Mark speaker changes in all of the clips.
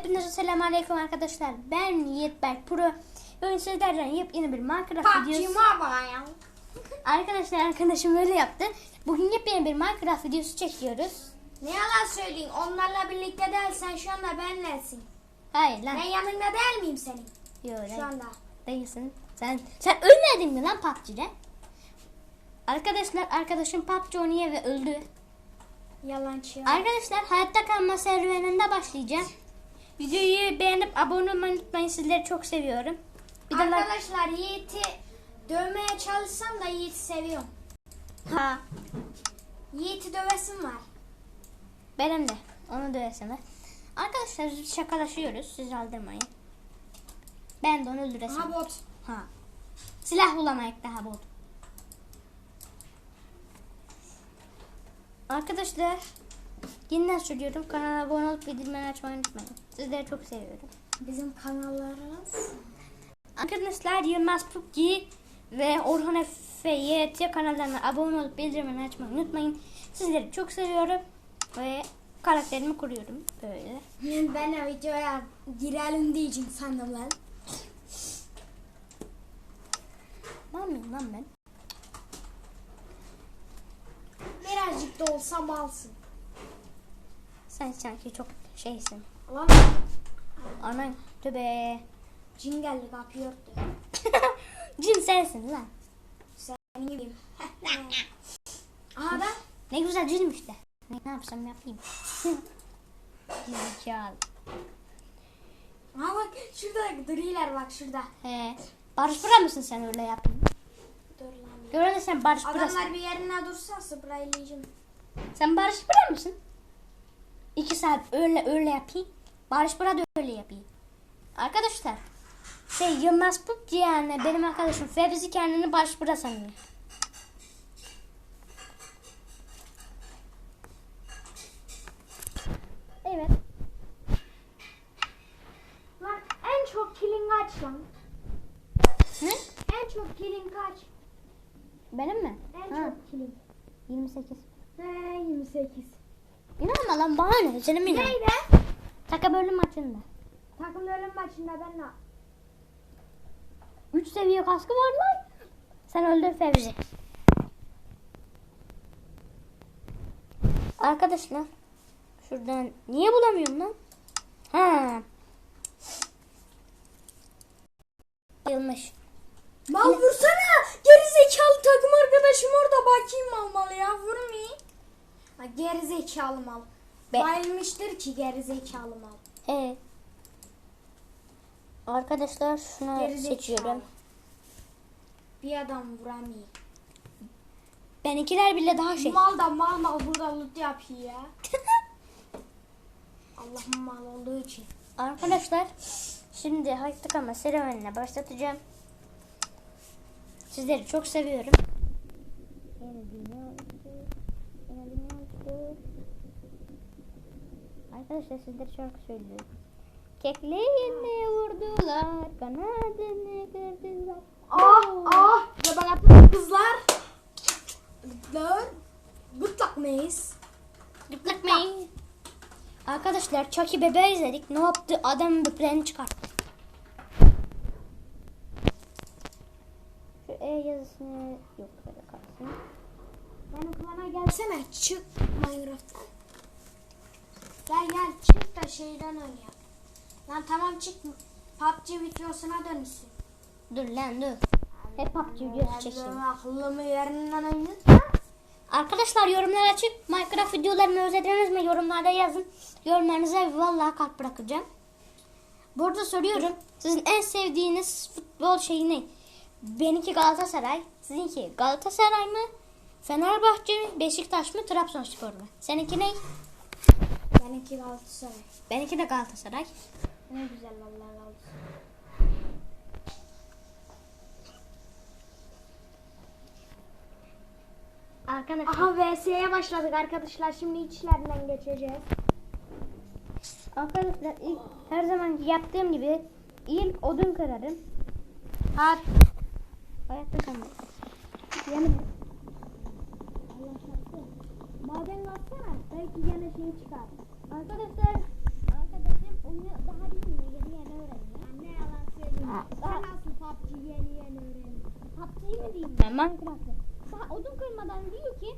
Speaker 1: Hepinize selamünaleyküm arkadaşlar. Ben Yiğit Berk Pro. Bugün sizlerden yepyeni bir Minecraft videosu. Arkadaşlar arkadaşım öyle yaptı. Bugün yepyeni bir Minecraft videosu çekiyoruz.
Speaker 2: Ne yalan söyleyeyim onlarla birlikte değil sen şu anda benlesin.
Speaker 1: Hayır lan.
Speaker 2: Ben yanında değil miyim senin
Speaker 1: Yok
Speaker 2: şu anda?
Speaker 1: Değilsin. Sen sen ölmedin mi lan PUBG'de? Arkadaşlar arkadaşım PUBG oynuyor ve öldü.
Speaker 2: Yalancı.
Speaker 1: Arkadaşlar hayatta kalma serüveninde başlayacağım. Videoyu beğenip abone olmayı unutmayın. Sizleri çok seviyorum. Bir de like-
Speaker 2: Arkadaşlar Yiğit'i dövmeye çalışsam da Yiğit'i seviyorum.
Speaker 1: ha,
Speaker 2: Yiğit'i dövesim var.
Speaker 1: benim de. Onu da öylesine. Arkadaşlar biz şakalaşıyoruz. Siz aldırmayın. Ben de onu öldüresim.
Speaker 2: Aha bot.
Speaker 1: Ha. Silah bulamayık daha bul. Arkadaşlar yeniden söylüyorum. Kanala abone olup bildirimleri açmayı unutmayın. Sizleri çok seviyorum.
Speaker 2: Bizim kanallarımız.
Speaker 1: Arkadaşlar Yılmaz PUBG ve Orhan Efe YT kanallarına abone olup bildirimleri açmayı unutmayın. Sizleri çok seviyorum ve karakterimi kuruyorum böyle.
Speaker 2: Ben de videoya girelim diyeceğim sandım lan.
Speaker 1: Ne yapayım lan ben?
Speaker 2: Birazcık da olsa malsın.
Speaker 1: Sen sanki çok şeysin.
Speaker 2: Lan
Speaker 1: Anan tövbe.
Speaker 2: cin geldi kapıyı örttü.
Speaker 1: Cin sensin lan.
Speaker 2: Senin gibiyim. Aha da
Speaker 1: Ne güzel cinmiş de. Ne, ne yapsam yapayım. Zekalı.
Speaker 2: Aha bak şurada duruyorlar bak şurada.
Speaker 1: He. Barış Bura mısın sen öyle yapayım?
Speaker 2: Dur lan.
Speaker 1: Gören de sen Barış Burasın.
Speaker 2: Adamlar bir yerine dursa spraylayacağım.
Speaker 1: Sen Barış Bura mısın? İki saat öyle öyle yapayım. Barış Bura da öyle yapayım. Arkadaşlar. Şey Yılmaz PUBG yani benim arkadaşım Fevzi kendini Barış Bura sanıyor. Evet.
Speaker 2: Lan en çok kilin kaç lan?
Speaker 1: Ne?
Speaker 2: En çok kilin kaç?
Speaker 1: Benim mi?
Speaker 2: En
Speaker 1: Ha,
Speaker 2: çok kilin.
Speaker 1: 28.
Speaker 2: He 28.
Speaker 1: İnanma lan bana ne? Mi inan?
Speaker 2: Neydi?
Speaker 1: Taka bölüm maçında.
Speaker 2: Takım ölüm maçında ben de
Speaker 1: 3 seviye kaskı var lan. Sen öldür Fevzi. Arkadaşlar. Şuradan niye bulamıyorum lan? Ha. Yılmış.
Speaker 2: Mal vursana. Geri zekalı takım arkadaşım orada bakayım mal mal ya vurmayayım. Ha, geri zekalı mal.
Speaker 1: Be-
Speaker 2: Bayılmıştır ki geri zekalı mal.
Speaker 1: Evet. Arkadaşlar şunu seçiyorum.
Speaker 2: Bir adam vuramıyor.
Speaker 1: Benimkiler bile daha şey.
Speaker 2: Mal da mal mal burada loot yapıyor ya. Allah'ım mal olduğu için.
Speaker 1: Arkadaşlar şimdi hayatta kalma serüvenine başlatacağım. Sizleri çok seviyorum. Yeni dünya oldu. Yeni dünya oldu. Arkadaşlar sizlere şarkı söylüyorum. Kekliğini vurdular, kanadını kırdılar.
Speaker 2: Ah ah yabalatlı kızlar. Kızlar. Gıtlak mıyız?
Speaker 1: Gıplak mı? Arkadaşlar Chucky bebe izledik. Ne yaptı? Adam böbreğini çıkarttı. Şu E yazısını yok böyle kalsın.
Speaker 2: Benim klana gelsene çık Minecraft'tan. Gel gel çık da şeyden oynayalım. Lan tamam çık PUBG videosuna dönüşsün.
Speaker 1: Dur lan dur. Hep PUBG videosu çekeyim.
Speaker 2: Aklımı yerinden oynat.
Speaker 1: Arkadaşlar yorumlar açık. Minecraft videolarını özlediniz mi? Yorumlarda yazın. Yorumlarınıza vallahi kalp bırakacağım. Burada soruyorum. Sizin en sevdiğiniz futbol şeyi ne? Benimki Galatasaray. Sizinki Galatasaray mı? Fenerbahçe mi? Beşiktaş mı? Trabzonspor mu? Seninki ne?
Speaker 2: Benimki Galatasaray.
Speaker 1: Benimki de Galatasaray.
Speaker 2: Ne güzel vallahi Galatasaray.
Speaker 1: Arkadaşlar.
Speaker 2: Aha VS'ye başladık arkadaşlar. Şimdi içlerinden geçeceğiz.
Speaker 1: Arkadaşlar ilk her zaman yaptığım gibi ilk odun kırarım.
Speaker 2: Ha
Speaker 1: Hayatta kalmak.
Speaker 2: şarkı. Maden katsana. Belki yine şey çıkar.
Speaker 1: Arkadaşlar arkadaşım onu daha bilmiyor. Yeni yeni öğreniyor.
Speaker 2: Anne yalan söylüyor. Sen nasıl PUBG yeni yeni öğreniyorsun?
Speaker 1: PUBG'yi mi diyeyim ben? Minecraft'ı. Daha odun kırmadan diyor ki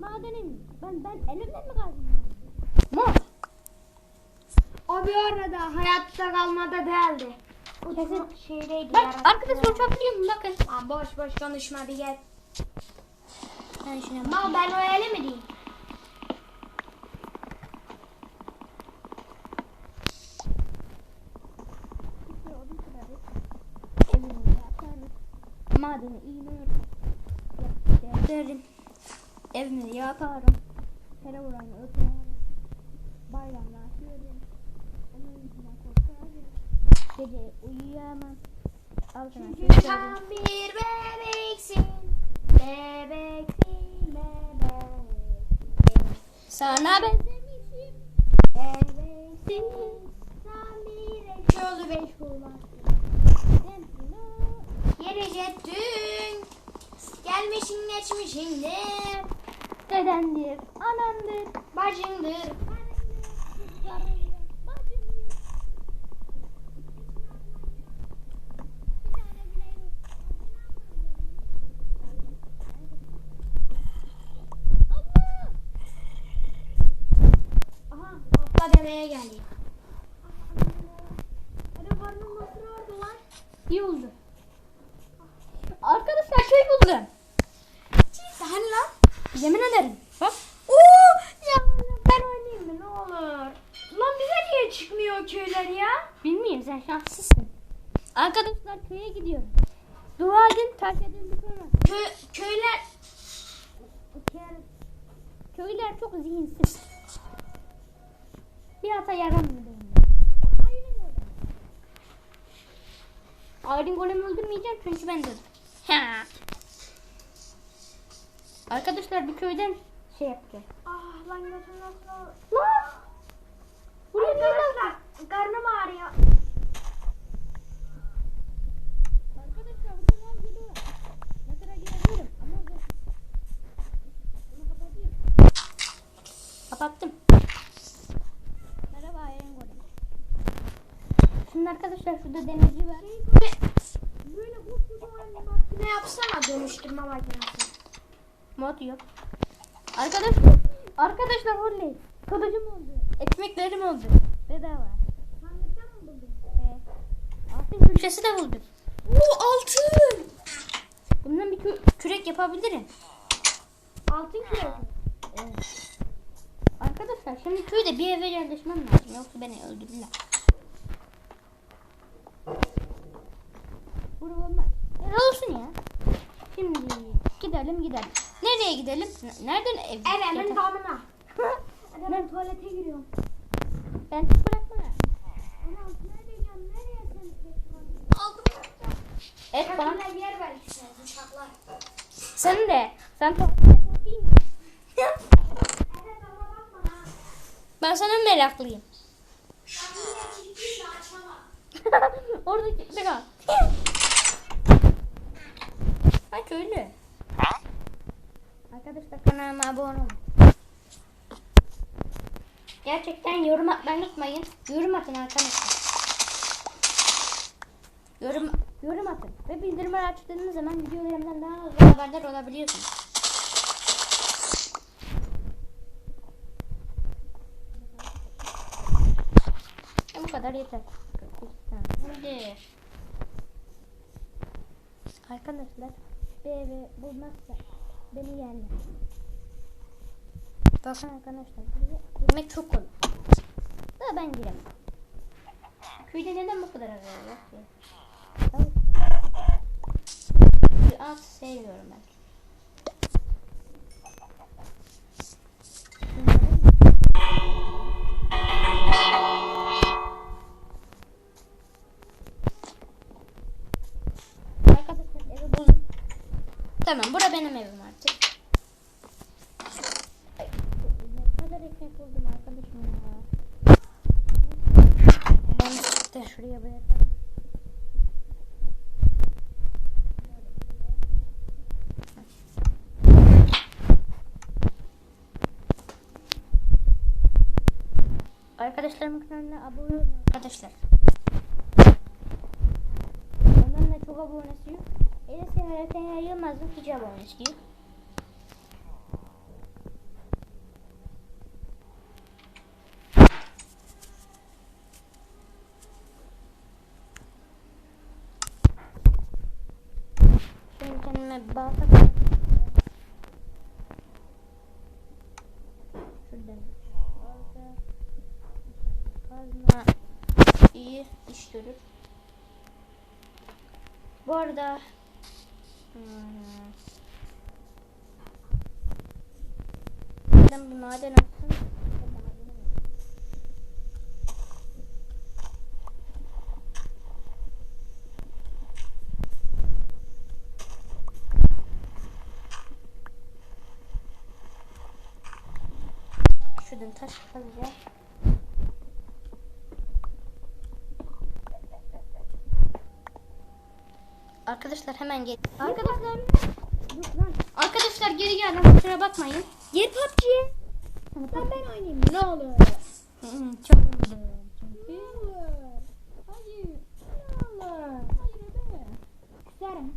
Speaker 1: madenim ben ben elimle mi kazdım? Mor.
Speaker 2: O bir arada hayatta kalmada değildi.
Speaker 1: Kesin
Speaker 2: şeydeydi.
Speaker 1: Bak arkadaşlar çok biliyorum bakın.
Speaker 2: Aa, boş boş konuşma bir gel.
Speaker 1: Sen şuna bak.
Speaker 2: Ben o ele diyeyim?
Speaker 1: Madeni iner. Derim. Evimi yaparım. Kere vuranı öperim. Bayramlar söylerim. Onun yüzüne korkarım. Gece uyuyamam. Altına
Speaker 2: Çünkü sen bir bebeksin. Bebeksin bebek.
Speaker 1: Sana benzemişim.
Speaker 2: Bebeksin. Sen bir eşyolu beş kulak. Gelecektin. Gelmişin geçmişindir.
Speaker 1: Dedendir, anandır,
Speaker 2: Bacındır. Aha atla demeye geldi. Hadi karnım nasıl oldu lan?
Speaker 1: İyi oldu. Köy buldum.
Speaker 2: Cidden lan.
Speaker 1: Yemin ederim. Bak.
Speaker 2: Oo, ya ben oynayayım mı ne olur? Lan bize niye çıkmıyor köyler ya?
Speaker 1: Bilmiyorum sen şanslısın. Arkadaşlar köye gidiyorum. Dua edin, taş edin bir sonra.
Speaker 2: Kö, köyler
Speaker 1: Köylüler çok zihinsiz. Bir hata yaramıyor benim. Aylin golemi öldürmeyeceğim çünkü ben de öldüm. Ha. Arkadaşlar bir köyden şey yapacağım.
Speaker 2: Ah lan götüm nasıl?
Speaker 1: Lan! Buraya gel lan.
Speaker 2: Karnım ağrıyor.
Speaker 1: Arkadaşlar burada lan geliyor. Mesela girebilirim ama bu- bunu kapatayım. Kapattım. Merhaba golem. Şimdi arkadaşlar şurada demirci var.
Speaker 2: Böyle koskocaman bir makine yapsana dönüştürme makinesi.
Speaker 1: Mod yok. Arkadaşlar, arkadaşlar oley. Kılıcım oldu. Ekmeklerim oldu. Bedava.
Speaker 2: Sandıkta mı buldun?
Speaker 1: Ee, altın külçesi de buldum.
Speaker 2: Oo altın.
Speaker 1: Bundan bir kü- kürek yapabilirim.
Speaker 2: Altın kürek.
Speaker 1: Evet. Arkadaşlar şimdi köyde bir eve yerleşmem lazım. Yoksa beni öldürürler. Olmaz. Ya olsun ya. Şimdi gidelim gidelim. Nereye gidelim? N- Nereden ev?
Speaker 2: Evimin
Speaker 1: yatak-
Speaker 2: damına. Ben tuvalete giriyorum.
Speaker 1: Ben sizi bırakmam.
Speaker 2: Ana altına diyeceğim. Nereye sen bırakacağım.
Speaker 1: Et bana.
Speaker 2: Bana bir yer ver işte. Bıçaklar.
Speaker 1: Sen de. Sen tuvalete bakayım mı?
Speaker 2: Evet ama bakma ha.
Speaker 1: Ben sana meraklıyım.
Speaker 2: Ben buraya kilitliyi de açamam.
Speaker 1: Orada kilitli kal. Ha köylü. Arkadaşlar kanalıma abone olun. Gerçekten yorum atmayı unutmayın. Yorum atın arkadaşlar. Yorum, yorum atın. Ve bildirimleri açtığınız zaman videolarımdan daha hızlı haberdar olabiliyorsunuz. E, bu kadar yeter. Hadi. Arkadaşlar bir evi bulmazsa beni yerler. Bakın arkadaşlar girmek çok kolay. Daha ben giremem. Köyde neden bu kadar araba yok ki? Bir At seviyorum ben. Tamam bura benim evim artık. Ay, Ne kadar ekmek buldum arkadaşım ya. Ben de şuraya bırakalım. Arkadaşlarımın kanalına abone olun arkadaşlar. Onların da çok abonesi yok. Enes Seyhan Yılmaz'ın hicab olmuş gibi. Şimdi kendime balta koyayım. Şuradan balta. Kazma iyi iş görür. Bu arada ben bir maden olsun. Şuradan taş kazacağım. Arkadaşlar hemen gel. Arkadaşlar Arkadaşlar geri geldim kusura bakmayın.
Speaker 2: Gel PUBG'ye. Sen ben oynayayım. Ne olur.
Speaker 1: Çok güzel.
Speaker 2: Ne olur. Hayır. Ne olur. Hayır be. Küserim.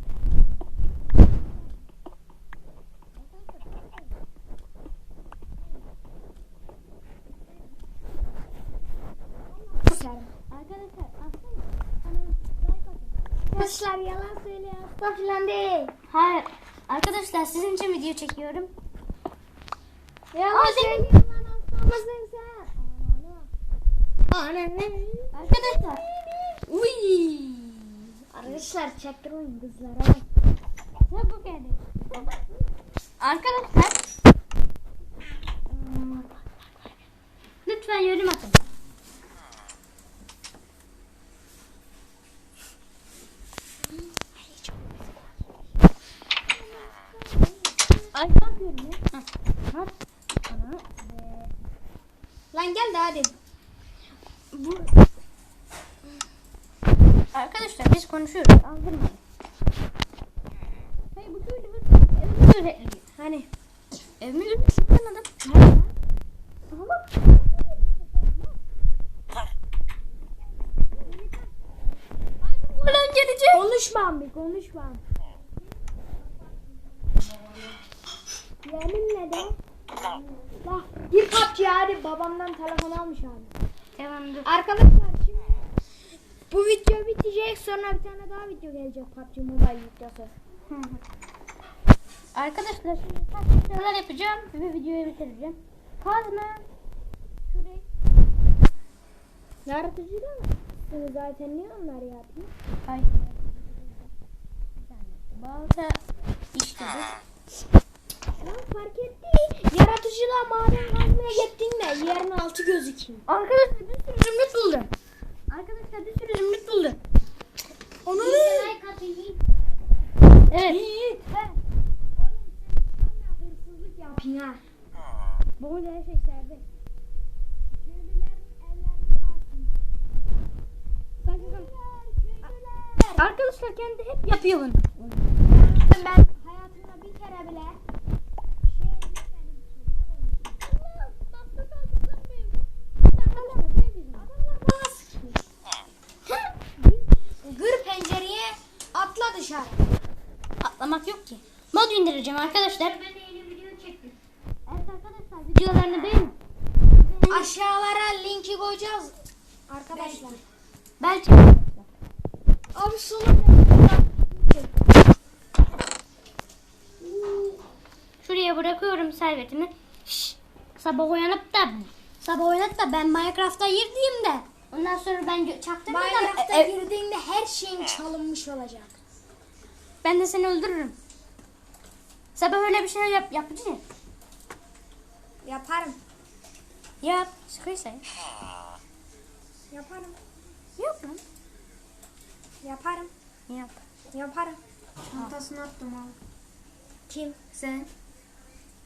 Speaker 2: Küserim.
Speaker 1: Arkadaşlar
Speaker 2: Arkadaşlar yalan söylüyor. Asla filan değil.
Speaker 1: Hayır. Arkadaşlar sizin için video çekiyorum.
Speaker 2: Söylüyor lan asla mısın sen?
Speaker 1: Arkadaşlar. Uy.
Speaker 2: Arkadaşlar çaktırmayın kızlara bak.
Speaker 1: Çabuk edin. Arkadaşlar. Lütfen yorum atın. Ay ne yapıyorum ya? Heh. Bana
Speaker 2: Lan gel de hadi.
Speaker 1: Bu... Arkadaşlar biz konuşuyoruz. Aldırmayın. Hayır bu köylü evimiz öğretiliyor.
Speaker 2: Hani.
Speaker 1: Evimiz öğretiliyor adam. Tamam. Buradan gelecek.
Speaker 2: Konuşmam bir konuşmam. Yeminle de. Bak gir PUBG hadi babamdan telefon almış abi.
Speaker 1: Tamam dur.
Speaker 2: Arkadaşlar şimdi bu video bitecek sonra bir tane daha video gelecek PUBG Mobile videosu.
Speaker 1: Arkadaşlar şimdi taş şeyler yapacağım ve videoyu bitireceğim. Kazma. Şurayı.
Speaker 2: Yaratıcı da mı? Siz zaten niye onları yapıyor?
Speaker 1: Ay. Balta işte
Speaker 2: Lan fark etti. Yaratıcılığa maden kazmaya gittin de yerin altı gözüküyor.
Speaker 1: Arkadaşlar bir sürü zümrüt buldum. Arkadaşlar bir sürü zümrüt buldum.
Speaker 2: Onu
Speaker 1: Evet.
Speaker 2: Yiğit. Sonra hırsızlık yapın ha. Bu da her şey serbest.
Speaker 1: Arkadaşlar kendi hep yapıyor bunu.
Speaker 2: Ben hayatımda bir kere bile şey gitmedim ki. Ne konuşuyorsun? Adamlar bana sıkmış. Gır pencereye atla dışarı.
Speaker 1: Atlamak yok ki. Mod indireceğim arkadaşlar. Ben de yeni video çektim. Evet arkadaşlar videolarını beğenin.
Speaker 2: Aşağılara linki koyacağız. Arkadaşlar.
Speaker 1: Belki.
Speaker 2: Abi solun
Speaker 1: Şuraya bırakıyorum servetimi. Şşş. Sabah uyanıp da sabah uyanıp da ben Minecraft'a girdiğim de ondan sonra ben gö- çaktırmadan
Speaker 2: Minecraft'a
Speaker 1: e- e-
Speaker 2: girdiğinde her şeyin çalınmış olacak.
Speaker 1: ben de seni öldürürüm. Sabah öyle bir şey yap yapıcı.
Speaker 2: Yaparım.
Speaker 1: Yap. Sıkıysa yap.
Speaker 2: Yaparım.
Speaker 1: Yap lan.
Speaker 2: Yaparım.
Speaker 1: Yap.
Speaker 2: Yaparım. Çantasına attım abi. Kim?
Speaker 1: Sen.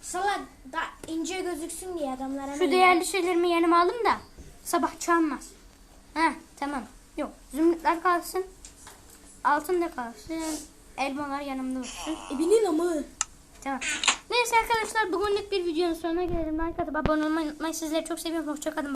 Speaker 2: Sala da ince gözüksün diye adamlara.
Speaker 1: Şu değerli şeylerimi yanıma alın da sabah çalmaz. Ha tamam. Yok zümrütler kalsın. Altın da kalsın. Elmalar yanımda olsun.
Speaker 2: Ebinin ama.
Speaker 1: Tamam. Neyse arkadaşlar bugünlük bir videonun sonuna gelelim. Like atıp abone olmayı unutmayın. Sizleri çok seviyorum. Hoşçakalın.